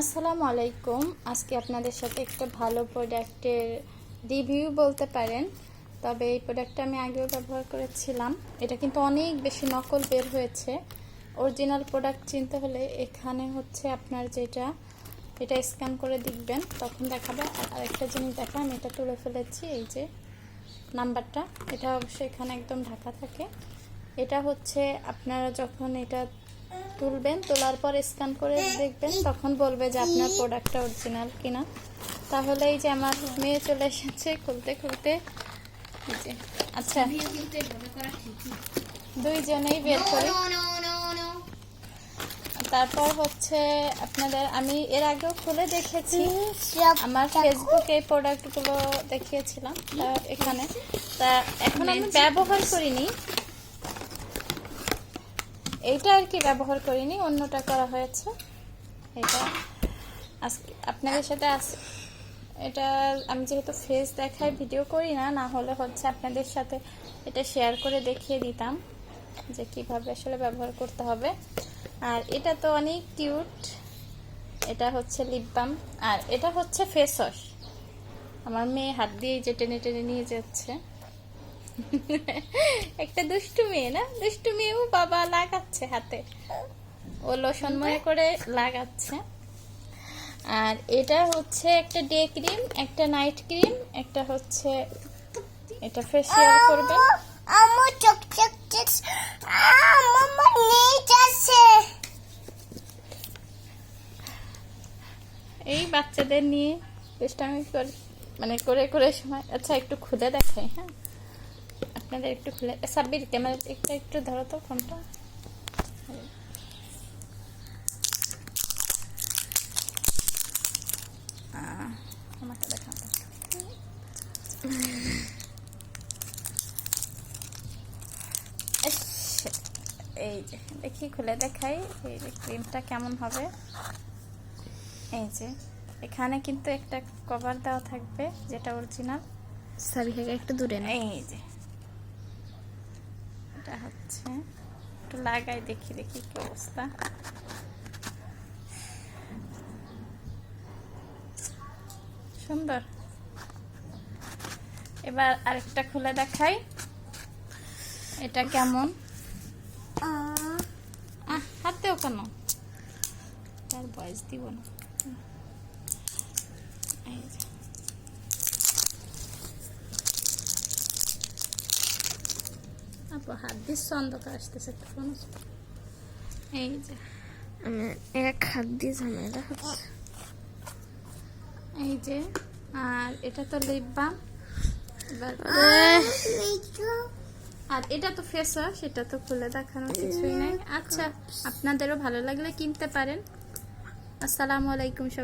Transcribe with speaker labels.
Speaker 1: আসসালামু আলাইকুম। আজকে আপনাদের সাথে একটা ভালো প্রোডাক্টের রিভিউ বলতে পারেন। তবে এই প্রোডাক্টটা আমি আগেও ব্যবহার করেছিলাম। এটা কিন্তু অনেক বেশি নকল বের হয়েছে। অরিজিনাল প্রোডাক্ট চিনতে হলে এখানে হচ্ছে আপনার যেটা, এটা স্ক্যান করে দেখবেন। তখন দেখাবে। আর একটা জিনিস দেখা আমি এটা তুলে ফেলেছি, এই যে নাম্বারটা। এটা অবশ্যই এখানে একদম ঢাকা থাকে। এটা হচ্ছে আপনারা যখন এটা তুলবেন তোলার পর স্ক্যান করে দেখবেন তখন বলবে যে আপনার প্রোডাক্টটা অরিজিনাল কিনা। তাহলে এই যে আমার মেয়ে চলে এসেছে খুলতে খুলতে। আচ্ছা। দুইজনেই বের করি। তারপর হচ্ছে আপনাদের আমি এর আগেও খুলে দেখেছি। আমার ফেসবুকে এই প্রোডাক্টগুলো দেখিয়েছিলাম এখানে। তা এখন আমি ব্যবহার করিনি। এইটা আর কি ব্যবহার করিনি, অন্যটা করা হয়েছে। এটা আজকে আপনাদের সাথে আস এটা আমি যেহেতু ফেস দেখাই ভিডিও করি না না হলে হচ্ছে আপনাদের সাথে এটা শেয়ার করে দেখিয়ে দিতাম যে কীভাবে আসলে ব্যবহার করতে হবে। আর এটা তো অনেক কিউট এটা হচ্ছে লিপ বাম আর এটা হচ্ছে ফেস ওয়াশ আমার মেয়ে হাত দিয়ে যে টেনে টেনে নিয়ে যাচ্ছে। একটা দুষ্টু মেয়ে না? দুষ্টু মেয়েও বাবা লাগাচ্ছে হাতে। ও লোশন মনে করে লাগাচ্ছে। আর এটা হচ্ছে একটা ডে ক্রিম একটা নাইট ক্রিম একটা হচ্ছে এটা ফেসিয়াল করবেন
Speaker 2: আমার চক চক চক আমার নিচ আছে
Speaker 1: এই বাচ্চাদের নিয়ে দুষ্টামি করে মানে করে করে সময় আচ্ছা একটু খুলে দেখাই হ্যাঁ? আপনাদের একটু খুলে সাব্বির ক্যামেরা একটু একটু ধরো তো ফোনটা। আমাকে। এই যে দেখি খুলে দেখাই এই যে ক্রিমটা কেমন হবে। এই যে এখানে কিন্তু একটা কভার দেওয়া থাকবে যেটা অরিজিনাল
Speaker 3: সাবিহাকে একটু দূরে না
Speaker 1: এই যে এটা হচ্ছে। একটু লাগাই দেখি দেখি কি অবস্থা। সুন্দর। এবার আরেকটা খুলে দেখাই। এটা কেমন? আহ হাতেও কেন? তার বয়স দিব না। এই যে। আপু হাত দিচ্ছে অন্ধকার আসতেছে একটু এই যে।
Speaker 3: এক হাত দিয়ে ঝামেলা
Speaker 1: এই যে আর এটা তো লিপ বাম আর এটা তো ফেস ওয়াশ এটা তো খুলে দেখানোর কিছুই নাই। আচ্ছা আপনাদেরও ভালো লাগলে কিনতে পারেন। আসসালামু আলাইকুম